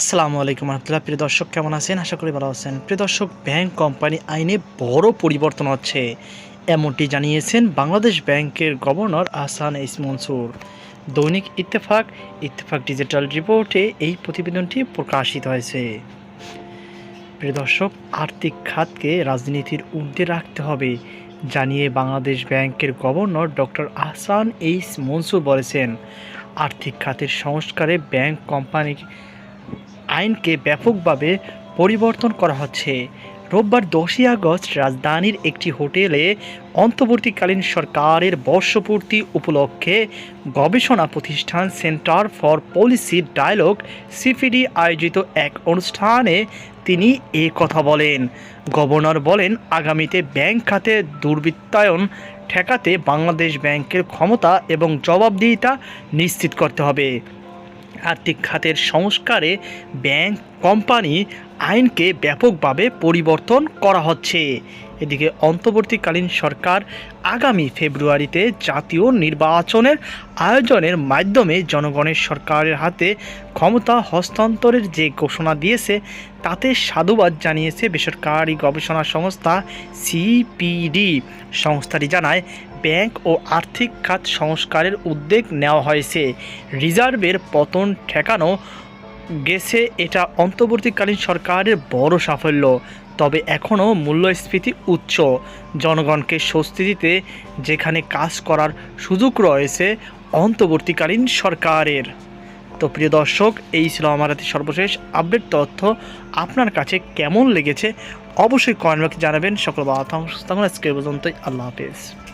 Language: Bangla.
আসসালামু আলাইকুম রহমতুল্লাহ। প্রিয় দর্শক, কেমন আছেন? আশা করি ভালো আছেন। প্রিয় দর্শক, ব্যাংক কোম্পানি আইনে বড় পরিবর্তন হচ্ছে। এমনটি জানিয়েছেন বাংলাদেশ ব্যাংকের গভর্নর আহসান ইস মনসুর। দৈনিক ইত্তেফাক ইত্তেফাক ডিজিটাল রিপোর্টে এই প্রতিবেদনটি প্রকাশিত হয়েছে। প্রিয় দর্শক, আর্থিক খাতকে রাজনীতির ঊর্ধ্বে রাখতে হবে, জানিয়ে বাংলাদেশ ব্যাংকের governor doctor Ahsan H Mansur বলেছেন, আর্থিক খাতের সংস্কারে ব্যাংক কোম্পানি আইনকে ব্যাপকভাবে পরিবর্তন করা হচ্ছে। রোববার দশই আগস্ট রাজধানীর একটি হোটেলে অন্তর্বর্তীকালীন সরকারের বর্ষপূর্তি উপলক্ষে গবেষণা প্রতিষ্ঠান centre for policy dialogue CPD আয়োজিত এক অনুষ্ঠানে তিনি এ কথা বলেন। গভর্নর বলেন, আগামীতে ব্যাংক খাতে দুর্বৃত্তায়ন ঠেকাতে বাংলাদেশ ব্যাংকের ক্ষমতা এবং জবাবদিহিতা নিশ্চিত করতে হবে। আর্থিক খাতের সংস্কারে ব্যাংক কোম্পানি আইনকে ব্যাপকভাবে পরিবর্তন করা হচ্ছে। এদিকে অন্তর্বর্তীকালীন সরকার আগামী ফেব্রুয়ারিতে জাতীয় নির্বাচনের আয়োজনের মাধ্যমে জনগণের সরকারের হাতে ক্ষমতা হস্তান্তরের যে ঘোষণা দিয়েছে, তাতে সাধুবাদ জানিয়েছে বেসরকারি গবেষণা সংস্থা সিপিডি। সংস্থাটি জানায়, ব্যাংক ও আর্থিক খাত সংস্কারের উদ্যোগ নেওয়া হয়েছে। রিজার্ভের পতন ঠেকানো গেছে, এটা অন্তর্বর্তীকালীন সরকারের বড় সাফল্য। তবে এখনও মূল্যস্ফীতি উচ্চ। জনগণকে স্বস্তি দিতে যেখানে কাজ করার সুযোগ রয়েছে, অন্তর্বর্তীকালীন সরকারের। তো প্রিয় দর্শক, এই ছিল আমার হাতে সর্বশেষ আপডেট তথ্য। আপনার কাছে কেমন লেগেছে? অবশ্যই কমেন্ট বক্সে জানাবেন। সকল বাধা সুস্থ আজকে পর্যন্তই আল্লাহ হাফেজ।